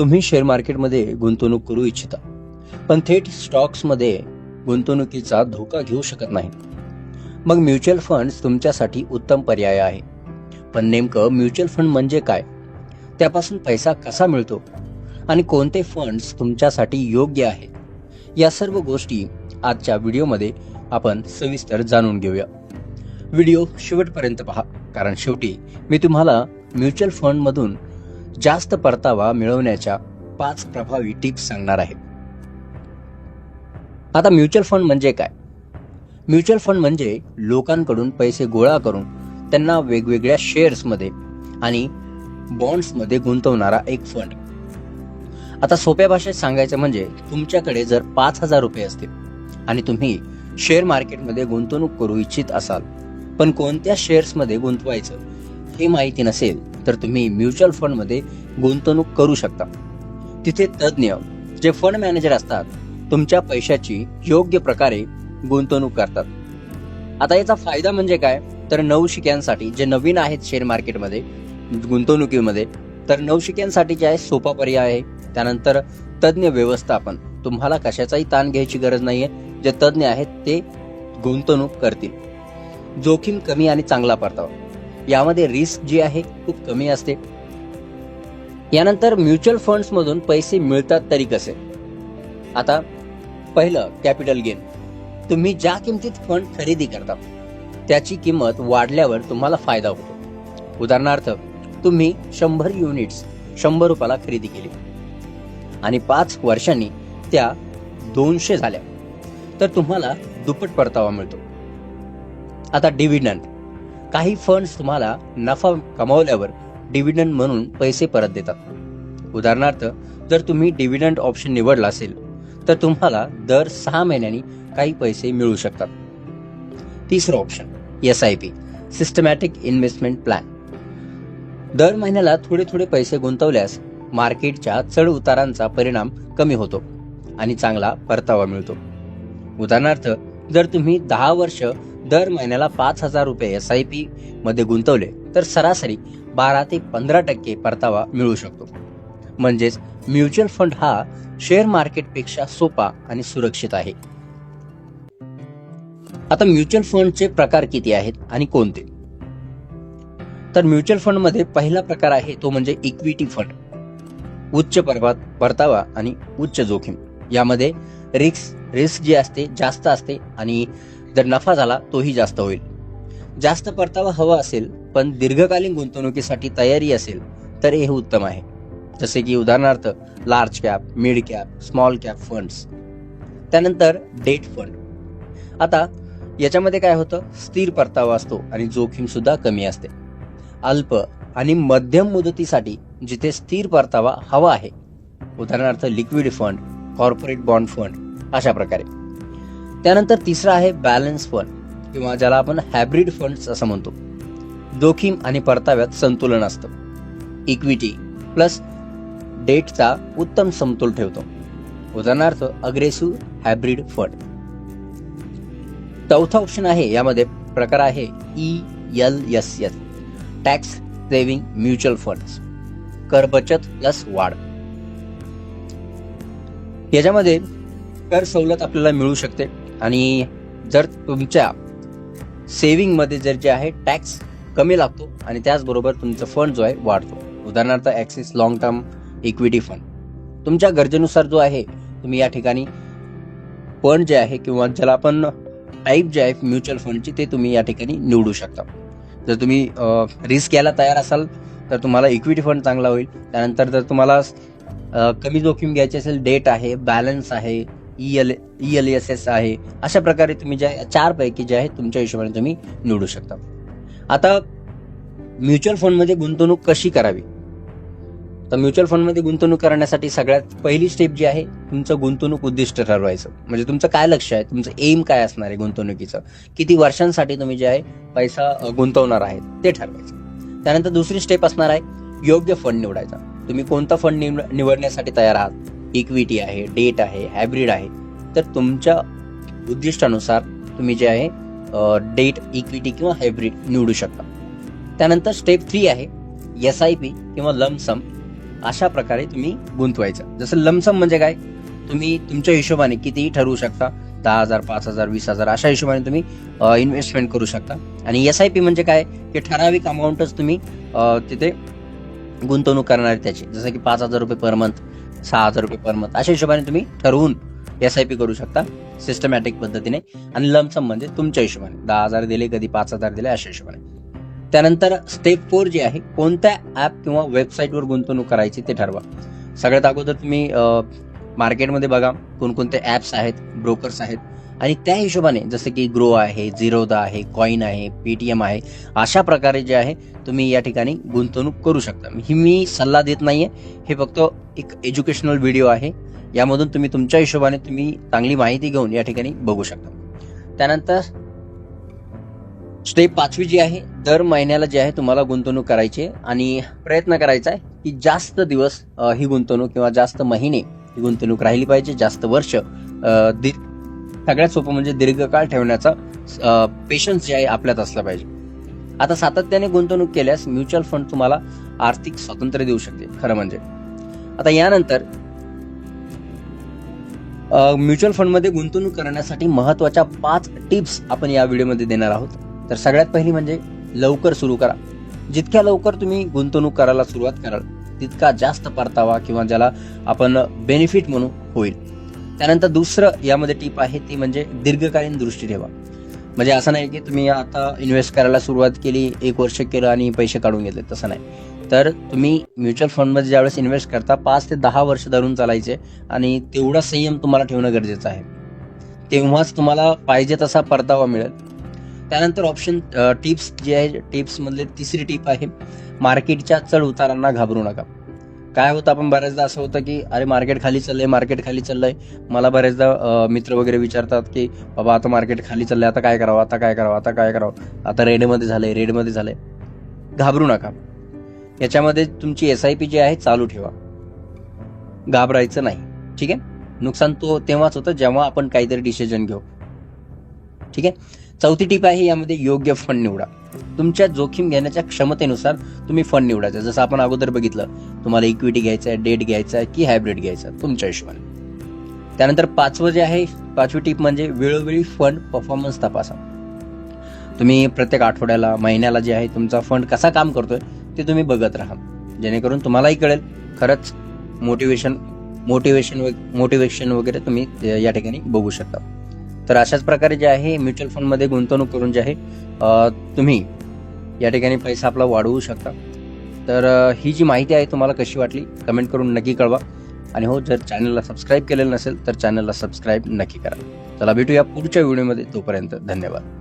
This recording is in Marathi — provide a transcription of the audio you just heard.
तुम्ही शेअर मार्केटमध्ये गुंतवणूक करू इच्छिता. पण थेट स्टॉक्समध्ये गुंतवणुकीचा धोका घेऊ शकत नाही. मग म्युच्युअल फंड्स तुमच्यासाठी उत्तम पर्याय आहे. पण नेमकं म्युच्युअल फंड म्हणजे काय? त्यापासून पैसा कसा मिळतो? आणि कोणते फंड्स तुमच्यासाठी योग्य आहे? या सर्व गोष्टी आजच्या व्हिडिओमध्ये आपण सविस्तर जाणून घेऊया. व्हिडिओ शेवटपर्यंत पहा कारण शेवटी मी तुम्हाला म्युच्युअल फंडमधून जास्त परतावा मिळवण्याच्या पाच प्रभावी टिप्स सांगणार आहे. आता म्युच्युअल फंड म्हणजे काय? म्युच्युअल फंड म्हणजे लोकांकडून पैसे गोळा करून त्यांना वेगवेगळ्या शेअर्समध्ये आणि बॉन्ड्समध्ये गुंतवणारा एक फंड आता सोप्या भाषेत सांगायचं म्हणजे तुमच्याकडे जर पाच हजार रुपये असतील आणि तुम्ही शेअर मार्केटमध्ये गुंतवणूक करू इच्छित असाल पण कोणत्या शेअर्समध्ये गुंतवायचं? हे माहिती नसेल तर तुम्ही म्युच्युअल फंडमध्ये गुंतवणूक करू शकता. तिथे तज्ज्ञ जे फंड मॅनेजर असतात तुमच्या पैशाची योग्य प्रकारे गुंतवणूक करतात. आता याचा फायदा म्हणजे काय? तर नवशिक्यांसाठी जे नवीन आहेत शेअर मार्केटमध्ये गुंतवणुकीमध्ये तर नवशिक्यांसाठी जे आहे सोपा पर्याय आहे. त्यानंतर तज्ज्ञ व्यवस्थापन. तुम्हाला कशाचाही ताण घ्यायची गरज नाहीये. जे तज्ज्ञ आहेत ते गुंतवणूक करतील. जोखीम कमी आणि चांगला परतावा. यामध्ये रिस्क जी आहे खूप कमी असते. यानंतर म्युच्युअल फंड्समधून पैसे मिळतात तरी कसे? आता पहिलं कॅपिटल गेन तुम्ही ज्या किमतीत फंड खरेदी करता त्याची किंमत वाढल्यावर तुम्हाला फायदा होतो. उदाहरणार्थ तुम्ही शंभर युनिट्स शंभर रुपयाला खरेदी केली. आणि पाच वर्षांनी त्या दोनशे झाल्या. तर तुम्हाला दुप्पट परतावा मिळतो. आता डिव्हिडंड काही फंड्स तुम्हाला नफा कमावल्यावर डिव्हिडंड म्हणून पैसे परत देतात. उदाहरणार्थ जर तुम्ही डिव्हिडंड ऑप्शन निवडला असेल तर तुम्हाला दर सहा महिन्यांनी काही पैसे मिळू शकतात. तिसरं option S I P systematic investment plan दर महिन्याला थोडे थोडे पैसे गुंतवल्यास मार्केटच्या चढ उतारांचा परिणाम कमी होतो आणि चांगला परतावा मिळतो. उदाहरणार्थ जर तुम्ही दहा वर्ष दर महिन्याला पाच हजार रुपये एस आय पी मध्ये गुंतवले तर सरासरी बारा ते पंधरा टक्के परतावा मिळू शकतो. म्हणजेच म्युच्युअल फंड हा शेअर मार्केटपेक्षा सोपा आणि सुरक्षित आहे. आता म्युच्युअल फंडचे प्रकार किती आहेत आणि कोणते? तर म्युच्युअल फंडमध्ये पहिला प्रकार आहे तो म्हणजे इक्विटी फंड उच्च परवात परतावा आणि उच्च जोखीम. यामध्ये रिस्क रिस्क जी असते जास्त असते आणि जर नफा झाला तोही जास्त होईल. जास्त परतावा हवा असेल पण दीर्घकालीन गुंतवणुकीसाठी तयारी असेल तर हे उत्तम आहे. जसे की उदाहरणार्थ large cap mid cap small cap funds त्यानंतर डेट फंड आता याच्यामध्ये काय होतं? स्थिर परतावा असतो आणि जोखीम सुद्धा कमी असते. अल्प आणि मध्यम मुदतीसाठी जिथे स्थिर परतावा हवा आहे. उदाहरणार्थ liquid fund corporate bond fund अशा प्रकारे. त्यानंतर तिसरा आहे बॅलन्स फंड किंवा ज्याला आपण हायब्रिड फंड्स असं म्हणतो. जोखीम आणि परताव्यात संतुलन असतं. इक्विटी प्लस डेटचा उत्तम समतोल ठेवतो. उदाहरणार्थ अग्रेसिव्ह हायब्रिड फंड चौथा ऑप्शन आहे यामध्ये प्रकार आहे E L S S tax saving mutual funds कर बचत प्लस वाढ. याच्यामध्ये कर सवलत आपल्याला मिळू शकते. आणि जर तुमच्या सेविंगमध्ये जर जे आहे टॅक्स कमी लागतो आणि त्याचबरोबर तुमचा फंड जो आहे वाढतो. उदाहरणार्थ Axis long term equity fund तुमच्या गरजेनुसार जो आहे तुम्ही या ठिकाणी फंड जे आहे किंवा ज्याला आपण टाईप जे आहे म्युच्युअल फंडची ते तुम्ही या ठिकाणी निवडू शकता. जर तुम्ही रिस्क घ्यायला तयार असाल तर तुम्हाला इक्विटी फंड चांगला होईल. त्यानंतर जर तुम्हाला कमी जोखीम घ्यायची असेल डेट आहे बॅलन्स आहे E L E L S S आहे. अशा प्रकारे तुम्ही ज्या चार पैकी जे आहे तुमच्या हिशोबाने तुम्ही निवडू शकता. आता म्युच्युअल फंडमध्ये गुंतवणूक कशी करावी? तर म्युच्युअल फंडमध्ये गुंतवणूक करण्यासाठी सगळ्यात पहिली स्टेप जी आहे तुमचं गुंतवणूक उद्दिष्ट ठरवायचं. म्हणजे तुमचं काय लक्ष आहे? तुमचं एम काय असणार आहे गुंतवणुकीचं? किती वर्षांसाठी तुम्ही जे आहे पैसा गुंतवणार आहेत ते ठरवायचं. त्यानंतर दुसरी स्टेप असणार आहे योग्य फंड निवडायचा. तुम्ही कोणता फंड निव- निवडण्यासाठी तयार आहात? इक्विटी आहे डेट आहे हायब्रिड आहे. तर तुमच्या उद्दिष्टानुसार तुम्ही जे आहे डेट इक्विटी किंवा हायब्रिड निवडू शकता. त्यानंतर स्टेप थ्री आहे एस आय पी किंवा लमसम अशा प्रकारे तुम्ही गुंतवायचं. जसं लमसम म्हणजे काय? तुम्ही तुमच्या हिशोबाने कितीही ठरवू शकता दहा हजार पाच हजार वीस हजार अशा हिशोबाने तुम्ही इन्व्हेस्टमेंट करू शकता. आणि एस आय पी म्हणजे काय? की ठराविक अमाऊंटच तुम्ही तिथे गुंतवणूक करणार त्याची. जसं की पाच हजार रुपये पर मंथ सहा हजार रुपये पर मंथ अशा हिशोबाने तुम्ही ठरवून एस आय पी करू शकता सिस्टमॅटिक पद्धतीने आणि लमसम म्हणजे तुमच्या हिशोबाने. दहा हजार दिले कधी पाच हजार दिले अशा हिशोबाने. त्यानंतर स्टेप फोर जे आहे कोणत्या ॲप किंवा वेबसाईटवर गुंतवणूक करायची ते ठरवा. सगळ्यात अगोदर तुम्ही मार्केटमध्ये बघा कोणकोणते ॲप्स आहेत ब्रोकर्स आहेत आणि त्या हिशोबाने जसं की ग्रो आहे झिरोदा आहे कॉईन आहे पेटीएम आहे अशा प्रकारे जे आहे तुम्ही या ठिकाणी गुंतवणूक करू शकता. ही मी सल्ला देत नाहीये. हे फक्त एक एज्युकेशनल व्हिडिओ आहे. यामधून तुम्ही तुमच्या हिशोबाने तुम्ही चांगली माहिती घेऊन या ठिकाणी बघू शकता. त्यानंतर स्टेप पाचवी जी आहे दर महिन्याला जे आहे तुम्हाला गुंतवणूक करायची आहे. आणि प्रयत्न करायचा आहे की जास्त दिवस ही गुंतवणूक किंवा जास्त महिने ही गुंतवणूक राहिली पाहिजे जास्त वर्ष दि- सगळ्यात सोपं म्हणजे दीर्घकाळ ठेवण्याचा पेशन्स जे आहे आपल्यात असला पाहिजे. आता सातत्याने गुंतवणूक केल्यास म्युच्युअल फंड तुम्हाला आर्थिक स्वातंत्र्य देऊ शकते खरं म्हणजे. आता यानंतर म्युच्युअल फंडमध्ये गुंतवणूक करण्यासाठी महत्त्वाच्या पाच टिप्स आपण या व्हिडिओमध्ये देणार आहोत. तर सगळ्यात पहिली म्हणजे लवकर सुरू करा. जितक्या लवकर तुम्ही गुंतवणूक करायला सुरुवात कराल तितका जास्त परतावा किंवा ज्याला आपण बेनिफिट म्हणून होईल. त्यानंतर दुसरं यामध्ये टीप आहे ती म्हणजे दीर्घकालीन दृष्टी ठेवा. म्हणजे असं नाही की तुम्ही आता इन्व्हेस्ट करायला सुरुवात केली एक वर्ष केलं आणि पैसे काढून घेतले तसं नाही. तर तुम्ही म्युच्युअल फंडमध्ये ज्यावेळेस इन्व्हेस्ट करता पाच ते दहा वर्ष धरून चालायचे आणि तेवढा संयम तुम्हाला ठेवणं गरजेचं आहे. तेव्हाच तुम्हाला पाहिजे तसा परतावा मिळेल. त्यानंतर ऑप्शन टिप्स जे आहे टिप्समधले तिसरी टिप आहे मार्केटच्या चढ उतारांना घाबरू नका. काय होतं आपण बऱ्याचदा असं होतं की अरे मार्केट खाली चाललंय मार्केट खाली चाललंय. मला बऱ्याचदा मित्र वगैरे विचारतात की बाबा आता मार्केट खाली चाललंय आता काय करावं आता काय करावं आता काय करावं? आता रेडमध्ये झालंय रेडमध्ये झालंय. घाबरू नका. याच्यामध्ये तुमची एस आय पी जी आहे चालू ठेवा. घाबरायचं नाही. ठीक आहे? नुकसान तो तेव्हाच होतं जेव्हा आपण काहीतरी डिसिजन घेऊ. ठीक आहे? चौथी टीप आहे यामध्ये योग्य फंड निवडा. तुमच्या जोखीम घेण्याच्या क्षमतेनुसार तुम्ही फंड निवडायचा. जसं आपण अगोदर बघितलं तुम्हाला इक्विटी घ्यायचं आहे डेट घ्यायचा आहे की हायब्रिड घ्यायचा आहे, तुमच्या हिशोबाने. त्यानंतर पाचवं जे आहे पाचवी टीप म्हणजे वेळोवेळी फंड परफॉर्मन्स तपासा. तुम्ही प्रत्येक आठवड्याला महिन्याला जे आहे तुमचा फंड कसा काम करतोय ते तुम्ही बघत राहा. जेणेकरून तुम्हालाही कळेल खरंच मोटिवेशन मोटिवेशन मोटिवेशन वगैरे तुम्ही या ठिकाणी बघू शकता. तर अशाच प्रकारे जे आहे म्युच्युअल फंडमध्ये गुंतवणूक करून जे आहे तुम्ही या ठिकाणी पैसा आपला वाढवू शकता. तर ही जी माहिती आहे तुम्हाला कशी वाटली कमेंट करून नक्की कळवा. आणि हो जर चॅनलला सबस्क्राईब केलेलं नसेल तर चॅनलला सबस्क्राईब नक्की करा. चला भेटूया पुढच्या व्हिडिओमध्ये तोपर्यंत धन्यवाद.